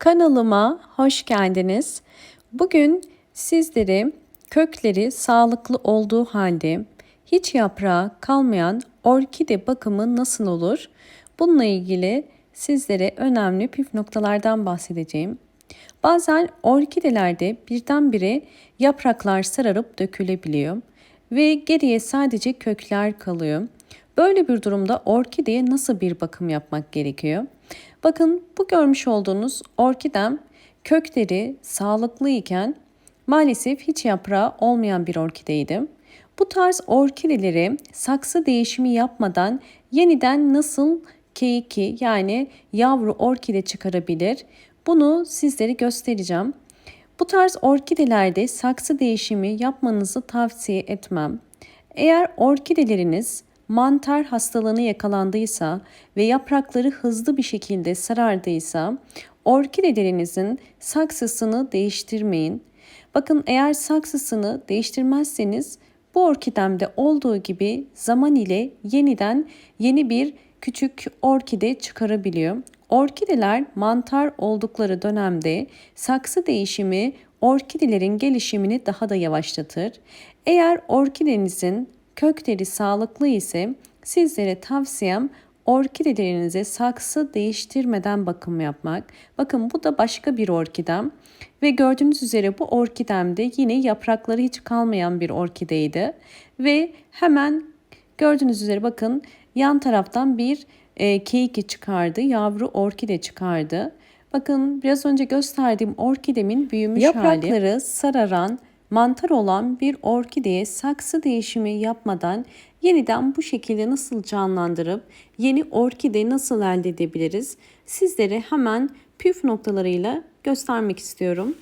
Kanalıma hoş geldiniz. Bugün sizlere kökleri sağlıklı olduğu halde hiç yaprağı kalmayan orkide bakımı nasıl olur? Bununla ilgili sizlere önemli püf noktalardan bahsedeceğim. Bazen orkidelerde birdenbire yapraklar sararıp dökülebiliyor ve geriye sadece kökler kalıyor. Böyle bir durumda orkideye nasıl bir bakım yapmak gerekiyor? Bakın bu görmüş olduğunuz orkidem kökleri sağlıklı iken maalesef hiç yaprağı olmayan bir orkideydi. Bu tarz orkideleri saksı değişimi yapmadan yeniden nasıl keiki yani yavru orkide çıkarabilir? Bunu sizlere göstereceğim. Bu tarz orkidelerde saksı değişimi yapmanızı tavsiye etmem. Eğer orkideleriniz mantar hastalığını yakalandıysa ve yaprakları hızlı bir şekilde sarardıysa orkidelerinizin saksısını değiştirmeyin. Bakın eğer saksısını değiştirmezseniz bu orkidemde olduğu gibi zaman ile yeniden yeni bir küçük orkide çıkarabiliyor. Orkideler mantar oldukları dönemde saksı değişimi orkidelerin gelişimini daha da yavaşlatır. Eğer orkidenizin kökleri sağlıklı ise sizlere tavsiyem orkidelerinize saksı değiştirmeden bakım yapmak. Bakın bu da başka bir orkidem ve gördüğünüz üzere bu orkidemde yine yaprakları hiç kalmayan bir orkideydi ve hemen gördüğünüz üzere bakın yan taraftan bir e, keyiki çıkardı, yavru orkide çıkardı. Bakın biraz önce gösterdiğim orkidemin büyümüş Yaprakları hali. sararan mantar olan bir orkideye saksı değişimi yapmadan yeniden bu şekilde nasıl canlandırıp yeni orkide nasıl elde edebiliriz? Sizlere hemen püf noktalarıyla göstermek istiyorum.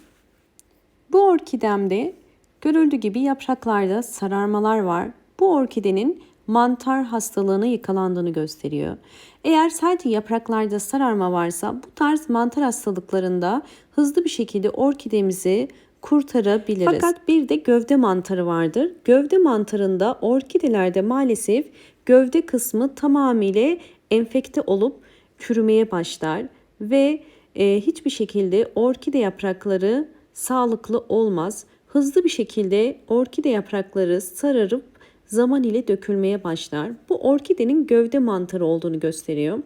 Bu orkidemde görüldüğü gibi yapraklarda sararmalar var. Bu orkidenin mantar hastalığına yakalandığını gösteriyor. Eğer sadece yapraklarda sararma varsa bu tarz mantar hastalıklarında hızlı bir şekilde orkidemizi kurtarabiliriz. Fakat bir de gövde mantarı vardır. Gövde mantarında orkidelerde maalesef gövde kısmı tamamıyla enfekte olup çürümeye başlar ve e, hiçbir şekilde orkide yaprakları sağlıklı olmaz. Hızlı bir şekilde orkide yaprakları sararıp zaman ile dökülmeye başlar. Bu orkidenin gövde mantarı olduğunu gösteriyor.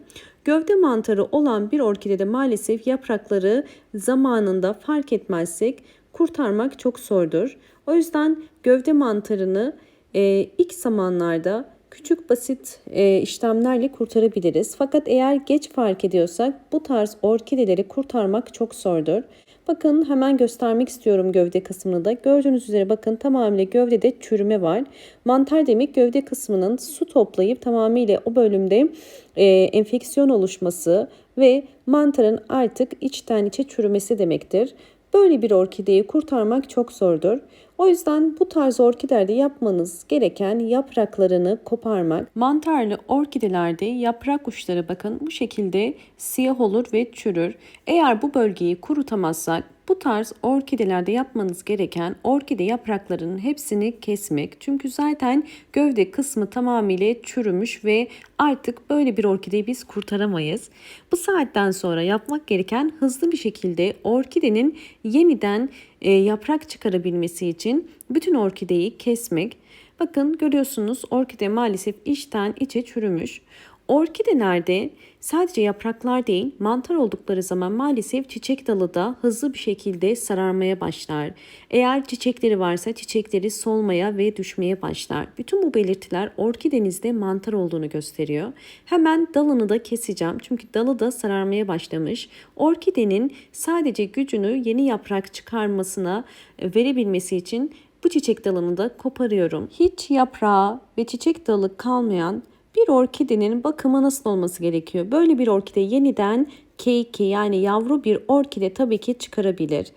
Gövde mantarı olan bir orkidede maalesef yaprakları zamanında fark etmezsek kurtarmak çok zordur. O yüzden gövde mantarını e, ilk zamanlarda küçük basit e, işlemlerle kurtarabiliriz. Fakat eğer geç fark ediyorsak bu tarz orkideleri kurtarmak çok zordur. Bakın hemen göstermek istiyorum gövde kısmını da. Gördüğünüz üzere bakın tamamıyla gövdede çürüme var. Mantar demek gövde kısmının su toplayıp tamamıyla o bölümde e, enfeksiyon oluşması ve mantarın artık içten içe çürümesi demektir. Böyle bir orkideyi kurtarmak çok zordur. O yüzden bu tarz orkidelerde yapmanız gereken yapraklarını koparmak. Mantarlı orkidelerde yaprak uçları bakın bu şekilde siyah olur ve çürür. Eğer bu bölgeyi kurutamazsak bu tarz orkidelerde yapmanız gereken orkide yapraklarının hepsini kesmek. Çünkü zaten gövde kısmı tamamıyla çürümüş ve artık böyle bir orkideyi biz kurtaramayız. Bu saatten sonra yapmak gereken hızlı bir şekilde orkidenin yeniden e, yaprak çıkarabilmesi için bütün orkideyi kesmek. Bakın görüyorsunuz orkide maalesef içten içe çürümüş. Orkidelerde sadece yapraklar değil mantar oldukları zaman maalesef çiçek dalı da hızlı bir şekilde sararmaya başlar. Eğer çiçekleri varsa çiçekleri solmaya ve düşmeye başlar. Bütün bu belirtiler orkidenizde mantar olduğunu gösteriyor. Hemen dalını da keseceğim çünkü dalı da sararmaya başlamış. Orkidenin sadece gücünü yeni yaprak çıkarmasına verebilmesi için bu çiçek dalını da koparıyorum. Hiç yaprağı ve çiçek dalı kalmayan bir orkidenin bakımı nasıl olması gerekiyor? Böyle bir orkide yeniden keiki yani yavru bir orkide tabii ki çıkarabilir.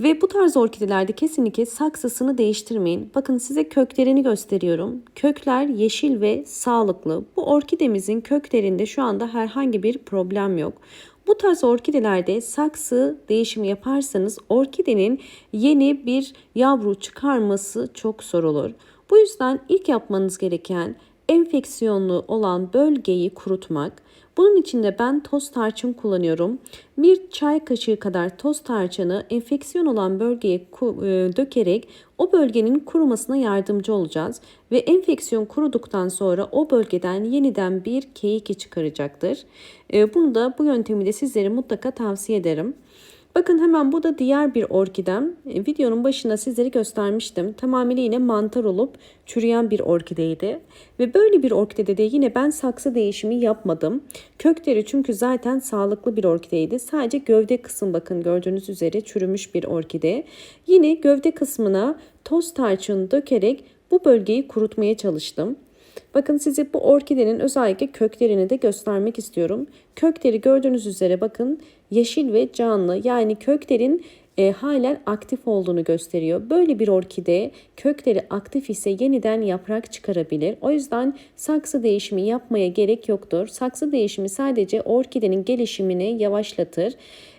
Ve bu tarz orkidelerde kesinlikle saksısını değiştirmeyin. Bakın size köklerini gösteriyorum. Kökler yeşil ve sağlıklı. Bu orkidemizin köklerinde şu anda herhangi bir problem yok. Bu tarz orkidelerde saksı değişimi yaparsanız orkidenin yeni bir yavru çıkarması çok zor olur. Bu yüzden ilk yapmanız gereken enfeksiyonlu olan bölgeyi kurutmak. Bunun için de ben toz tarçın kullanıyorum. Bir çay kaşığı kadar toz tarçını enfeksiyon olan bölgeye e, dökerek o bölgenin kurumasına yardımcı olacağız. Ve enfeksiyon kuruduktan sonra o bölgeden yeniden bir keyiki çıkaracaktır. E, Bunu da bu yöntemi de sizlere mutlaka tavsiye ederim. Bakın hemen bu da diğer bir orkidem. E, videonun başında sizlere göstermiştim. Tamamıyla yine mantar olup çürüyen bir orkideydi. Ve böyle bir orkidede de yine ben saksı değişimi yapmadım. Kökleri çünkü zaten sağlıklı bir orkideydi. Sadece gövde kısım bakın gördüğünüz üzere çürümüş bir orkide. Yine gövde kısmına toz tarçın dökerek bu bölgeyi kurutmaya çalıştım. Bakın size bu orkidenin özellikle köklerini de göstermek istiyorum. Kökleri gördüğünüz üzere bakın yeşil ve canlı yani köklerin e, halen aktif olduğunu gösteriyor. Böyle bir orkide kökleri aktif ise yeniden yaprak çıkarabilir. O yüzden saksı değişimi yapmaya gerek yoktur. Saksı değişimi sadece orkidenin gelişimini yavaşlatır.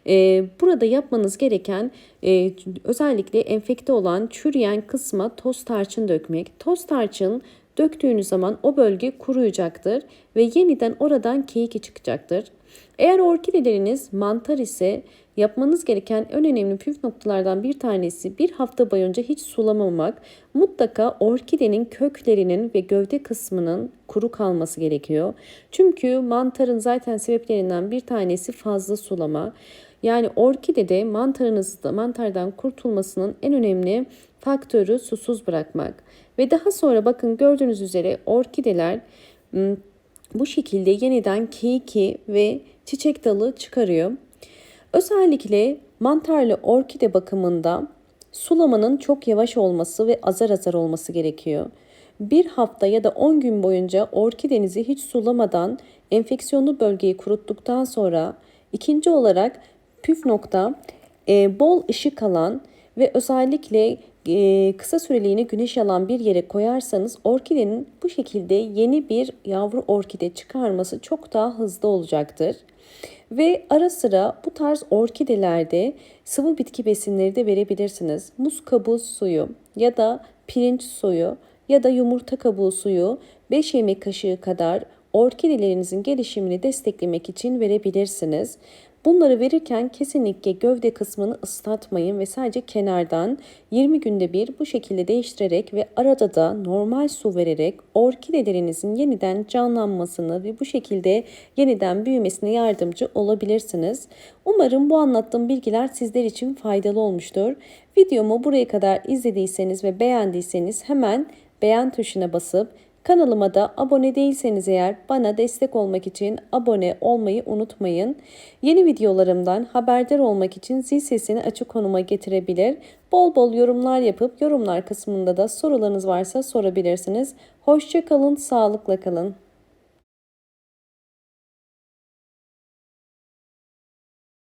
E, burada yapmanız gereken e, özellikle enfekte olan çürüyen kısma toz tarçın dökmek. Toz tarçın Döktüğünüz zaman o bölge kuruyacaktır ve yeniden oradan keyiki çıkacaktır. Eğer orkideleriniz mantar ise yapmanız gereken en önemli püf noktalardan bir tanesi bir hafta boyunca hiç sulamamak. Mutlaka orkidenin köklerinin ve gövde kısmının kuru kalması gerekiyor. Çünkü mantarın zaten sebeplerinden bir tanesi fazla sulama. Yani orkidede mantarınızda mantardan kurtulmasının en önemli faktörü susuz bırakmak. Ve daha sonra bakın gördüğünüz üzere orkideler bu şekilde yeniden keyiki ve çiçek dalı çıkarıyor. Özellikle mantarlı orkide bakımında sulamanın çok yavaş olması ve azar azar olması gerekiyor. Bir hafta ya da 10 gün boyunca orkidenizi hiç sulamadan enfeksiyonlu bölgeyi kuruttuktan sonra ikinci olarak püf nokta e, bol ışık alan ve özellikle e, kısa süreliğine güneş alan bir yere koyarsanız orkidenin bu şekilde yeni bir yavru orkide çıkarması çok daha hızlı olacaktır. Ve ara sıra bu tarz orkidelerde sıvı bitki besinleri de verebilirsiniz. Muz kabuğu suyu ya da pirinç suyu ya da yumurta kabuğu suyu 5 yemek kaşığı kadar orkidelerinizin gelişimini desteklemek için verebilirsiniz. Bunları verirken kesinlikle gövde kısmını ıslatmayın ve sadece kenardan 20 günde bir bu şekilde değiştirerek ve arada da normal su vererek orkidelerinizin yeniden canlanmasını ve bu şekilde yeniden büyümesine yardımcı olabilirsiniz. Umarım bu anlattığım bilgiler sizler için faydalı olmuştur. Videomu buraya kadar izlediyseniz ve beğendiyseniz hemen beğen tuşuna basıp Kanalıma da abone değilseniz eğer bana destek olmak için abone olmayı unutmayın. Yeni videolarımdan haberdar olmak için zil sesini açık konuma getirebilir. Bol bol yorumlar yapıp yorumlar kısmında da sorularınız varsa sorabilirsiniz. Hoşçakalın, sağlıkla kalın.